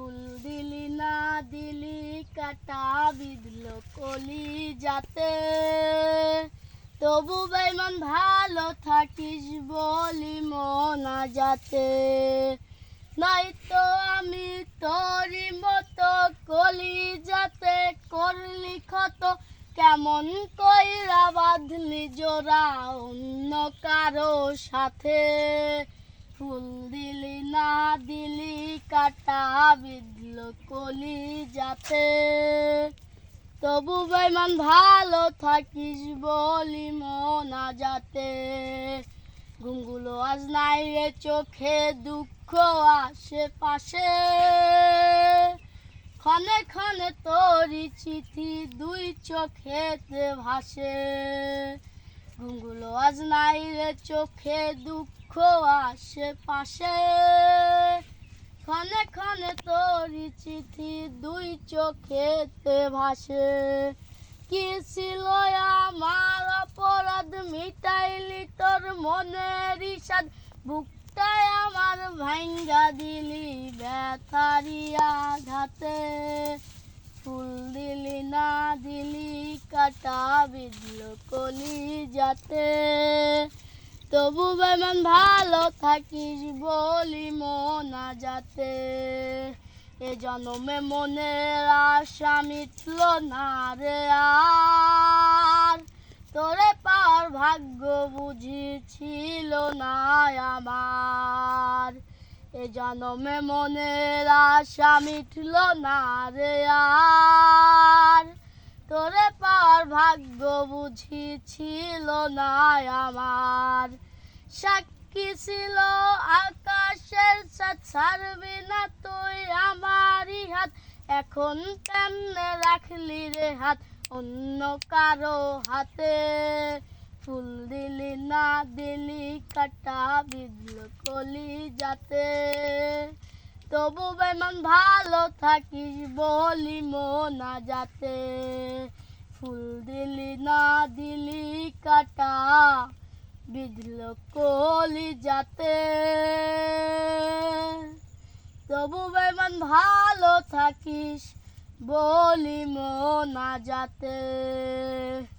ফুল দিলি, না দিলি কাটা বিধল কলি যাতে। তবু বেমান ভালো থাকিস বলি মনা যাতে নাই তো আমি তোরই মতো কলি যাতে করলি ক্ষত। কেমন কইরা বাঁধলি জোড়া অন্য কারও সাথে? ফুল দিলি, না দিলি, কাটা বিধল কলি যাতে তবু বেমান ভালো থাকিস বলি মনা যাতে ঘুমগুলো আজ নাই রে চোখে, দুঃখ আশেপাশে। ক্ষণে ক্ষণে তোরি চিঠি দুই চোখেতে ভাসে। ঘুমগুলো আজ নাই রে চোখে, দুঃখ আশেপাশে ক্ষণে ক্ষণে তোরি চিঠি দুই চোখেতে ভাসে। কি ছিল আমার অপরাধ মিটাইলি তোর মনের ইসাদ বুকটায় আমার ভাঙ্গা দিলি ব্যথারি আঘাতে। ফুল দিলি, না দিলি, কাটা বিধল কলি যাতে তবু বেমান ভালো থাকিস বলি মনা যাতে এ জন্মে মনের আশা মিটল না রে আর। তোরে পাওয়ার ভাগ্য বুঝিছিল না আমার। এ জন্মে মনের আশা মিটল না রে ভাগ্য বুঝিছিল না আমার। সাক্ষী ছিল আকাশের ছাড়বি না তুই আমারই হাত। এখন কেমনে রাখলি রে হাত অন্য কারও হাতে? ফুল দিলি না দিলি কাটা, বিধল কলি যাতে তবু বেমান ভালো থাকিস বলি মনা যাতে ফুল দিলি, না দিলি কাটা, বিধল কলি যাতে তবু বেমান ভালো থাকিস বলি মনা যাতে।